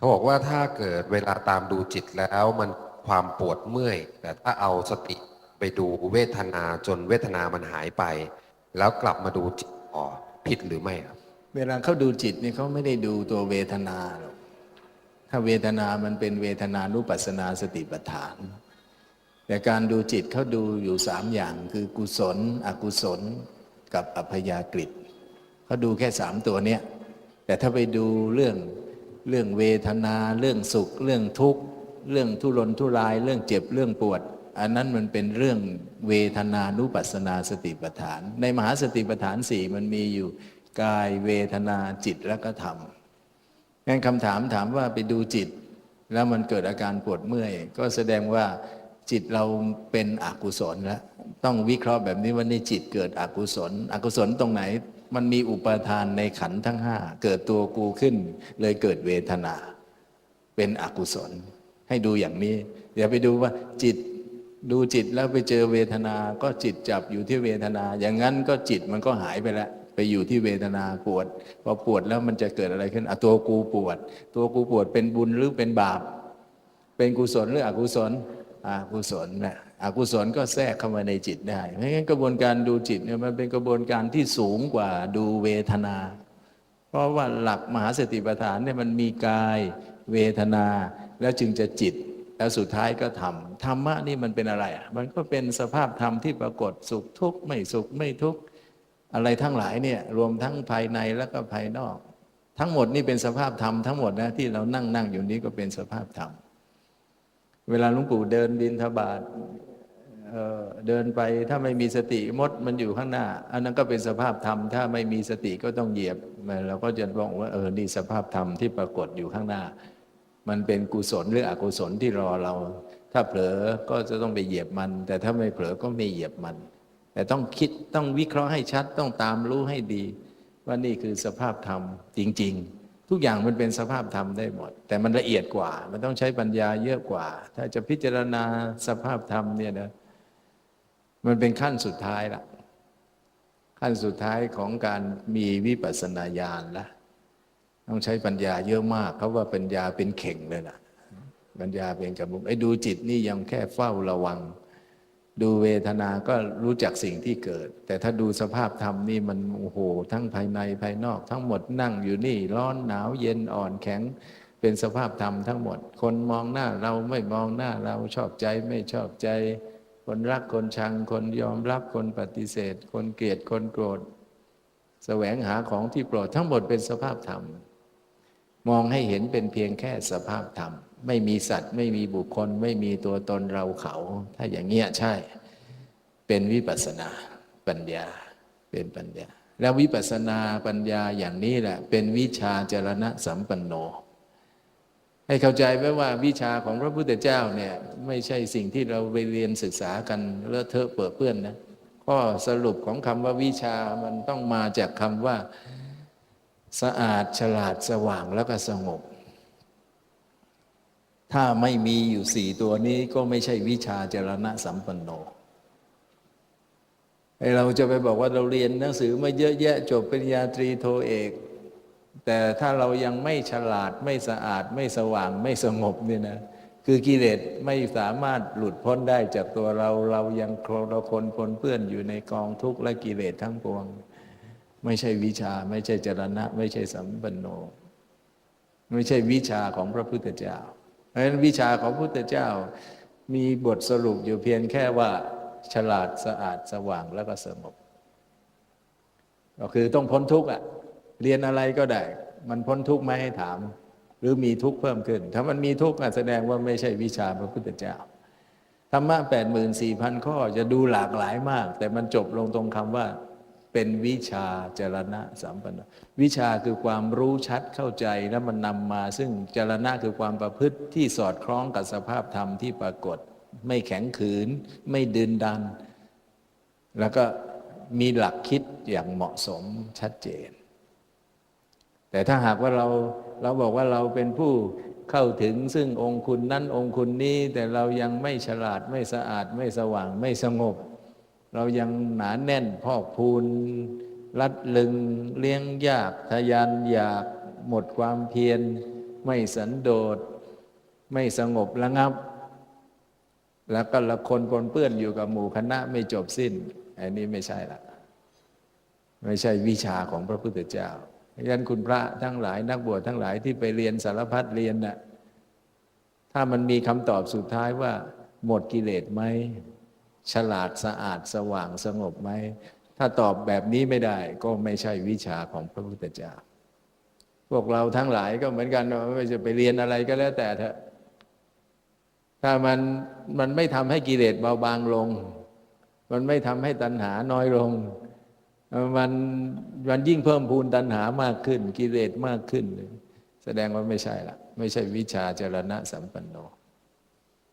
เขาบอกว่าถ้าเกิดเวลาตามดูจิตแล้วมันความปวดเมื่อย แต่ถ้าเอาสติไปดูเวทนาจนเวทนามันหายไป แล้วกลับมาดูจิตต่อผิดหรือไม่ครับ เวลาเขาดูจิตนี่เขาไม่ได้ดูตัวเวทนาหรอกถ้าเวทนามันเป็นเวทนานุปัสสนาสติปัฏฐาน แต่การดูจิตเขาดูอยู่สามอย่างคือกุศล อกุศล กับอัพยากฤิเขาดูแค่สามตัวเนี้ยแต่ถ้าไปดูเรื่อง เรื่องเวทนา เรื่องสุข เรื่องทุกข์ เรื่องทุรนทุราย เรื่องเจ็บเรื่องปวด อันนั้นมันเป็นเรื่องเวทนานุปัสสนาสติปัฏฐาน ในมหาสติปัฏฐานสี่มันมีอยู่กายเวทนาจิตและก็ธรรมงั้นคำถามถามว่าไปดูจิต แล้วมันเกิดอาการปวดเมื่อย ก็แสดงว่า จิตเราเป็นอกุศลแล้วต้องวิเคราะห์แบบนี้ว่าในจิตเกิดอกุศล อกุศลตรงไหน มันมีอุปทานในขันธ์ทั้งห้าเกิดตัวกูขึ้น เลยเกิดเวทนา เป็นอกุศล ให้ดูอย่างนี้อย่าไปดูว่าจิตดูจิตแล้วไปเจอเวทนา ก็จิตจับอยู่ที่เวทนา อย่างนั้นก็จิตมันก็หายไปแล้วไปอยู่ที่เวทนาปวดพอปวดแล้วมันจะเกิดอะไรขึ้นอะตัวกูปวด ตัวกูปวดเป็นบุญหรือเป็นบาป เป็นกุศลหรืออกุศล อากุศลนะอกุศลก็แทรกเข้ามาในจิตได้ เพราะงั้นกระบวนการดูจิตเนี่ยมันเป็นกระบวนการที่สูงกว่าดูเวทนา เพราะว่าหลักมหาสติปัฏฐานเนี่ยมันมีกายเวทนา แล้วจึงจะจิต แล้วสุดท้ายก็ธรรมธรรมะนี่มันเป็นอะไรอะมันก็เป็นสภาพธรรมที่ปรากฏสุขทุกข์ไม่สุขไม่ทุกข์อะไรทั้งหลายเนี่ยรวมทั้งภายในแล้วก็ภายนอก ทั้งหมดนี่เป็นสภาพธรรมทั้งหมดนะที่เรานั่งนั่งอยู่นี้ก็เป็นสภาพธรรม เวลาหลวงปู่เดินบินทบาทเเดินไปถ้าไม่มีสติมดมันอยู่ข้างหน้า อันนั้นก็เป็นสภาพธรรม ถ้าไม่มีสติก็ต้องเหยียบเราก็จะบอกว่าเออนี่สภาพธรรมที่ปรากฏอยู่ข้างหน้า มันเป็นกุศลหรืออกุศลที่รอเรา ถ้าเผลอก็จะต้องไปเหยียบมัน แต่ถ้าไม่เผลอก็ไม่เหยียบมัน แต่ต้องคิดต้องวิเคราะห์ให้ชัดต้องตามรู้ให้ดี ว่านี่คือสภาพธรรมจริง ๆ ทุกอย่างมันเป็นสภาพธรรมได้หมด แต่มันละเอียดกว่า มันต้องใช้ปัญญาเยอะกว่า ถ้าจะพิจารณาสภาพธรรมเนี่ยนะมันเป็นขั้นสุดท้ายละขั้นสุดท้ายของการมีวิปัสสนาญาณละต้องใช้ปัญญาเยอะมากเขาว่าปัญญาเป็นเข่งเลยนะปัญญาเป็นกระบุกไอ้ดูจิตนี่ยังแค่เฝ้าระวัง ดูเวทนาก็รู้จักสิ่งที่เกิด แต่ถ้าดูสภาพธรรมนี่มันโอ้โห ทั้งภายในภายนอก ทั้งหมดนั่งอยู่นี่ ร้อนหนาวเย็นอ่อนแข็ง เป็นสภาพธรรมทั้งหมด คนมองหน้าเราไม่มองหน้าเราชอบใจไม่ชอบใจ คนรักคนชัง คนยอมรับคนปฏิเสธ คนเกลียดคนโกรธแสวงหาของที่โปรดทั้งหมดเป็นสภาพธรรม มองให้เห็นเป็นเพียงแค่สภาพธรรม ไม่มีสัตว์ ไม่มีบุคคล ไม่มีตัวตนเราเขา ถ้าอย่างเงี้ยใช่ เป็นวิปัสสนาปัญญาเป็นปัญญา แล้ววิปัสสนาปัญญาอย่างนี้แหละ เป็นวิชาจรณะสัมปันโน ให้เข้าใจไว้ว่าวิชาของพระพุทธเจ้าเนี่ยไม่ใช่สิ่งที่เราไปเรียนศึกษากันเลอะเทอะเปื้อเปื้อนนะข้อสรุปของคำว่าวิชามันต้องมาจากคำว่า สะอาดฉลาดสว่างแล้วก็สงบ ถ้าไม่มีอยู่สี่ตัวนี้ก็ไม่ใช่วิชาจรณะสัมปันโนไอเราจะไปบอกว่าเราเรียนหนังสือมาเยอะแยะจบปริญญาตรีโทเอก แต่ถ้าเรายังไม่ฉลาดไม่สะอาดไม่สว่างไม่สงบเนี่ยนะคือกิเลสไม่สามารถหลุดพ้นได้จากตัวเราเรายังโคลเราคนปนเปื้อนอยู่ในกองทุกข์และกิเลสทั้งปวง ไม่ใช่วิชาไม่ใช่จรณะ ไม่ใช่สัมปันโน ไม่ใช่วิชาของพระพุทธเจ้า เพราะฉะนั้นวิชาของพุทธเจ้ามีบทสรุปอยู่เพียงแค่ว่า ฉลาดสะอาดสว่างแล้วก็สงบก็คือต้องพ้นทุกข์อะ เรียนอะไรก็ได้ มันพ้นทุกข์ไหมให้ถาม หรือมีทุกข์เพิ่มขึ้น ถ้ามันมีทุกข์แสดงว่าไม่ใช่วิชาพระพุทธเจ้าธรรมะแปดหมื่นสี่พันข้อจะดูหลากหลายมาก แต่มันจบลงตรงคำว่า เป็นวิชาจรณะสัมปันโนวิชาคือความรู้ชัดเข้าใจแล้วมันนำมา ซึ่งจรณะคือความประพฤติที่สอดคล้องกับสภาพธรรมที่ปรากฏ ไม่แข็งขืน ไม่ดืนดัน แล้วก็มีหลักคิดอย่างเหมาะสมชัดเจน แต่ถ้าหากว่าเราเราบอกว่าเราเป็นผู้เข้าถึงซึ่งองค์คุณนั้นองค์คุณนี้แต่เรายังไม่ฉลาดไม่สะอาดไม่สว่างไม่สงบ เรายังหนาแน่นพอกพูน รัดลึงเลี้ยงยากทะยานอยากหมดความเพียร ไม่สันโดษ ไม่สงบระงับ แล้วก็ละคนปนเปื้อนอยู่กับหมู่คณะไม่จบสิ้น อันนี้ไม่ใช่ละไม่ใช่วิชาของพระพุทธเจ้าเพราะฉะนั้นคุณพระทั้งหลายนักบวชทั้งหลายที่ไปเรียนสารพัดเรียนน่ะถ้ามันมีคำตอบสุดท้ายว่า หมดกิเลสไหม ฉลาดสะอาดสว่างสงบไหม ถ้าตอบแบบนี้ไม่ได้ก็ไม่ใช่วิชาของพระพุทธเจ้า พวกเราทั้งหลายก็เหมือนกันว่าไม่จะไปเรียนอะไรก็แล้วแต่เถอะ ถ้ามันมันไม่ทำให้กิเลสเบาบางลง มันไม่ทำให้ตัณหาน้อยลง มันมันยิ่งเพิ่มพูนตัณหามากขึ้น กิเลสมากขึ้น แสดงว่าไม่ใช่ละไม่ใช่วิชาจรณะสัมปันโน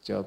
จบ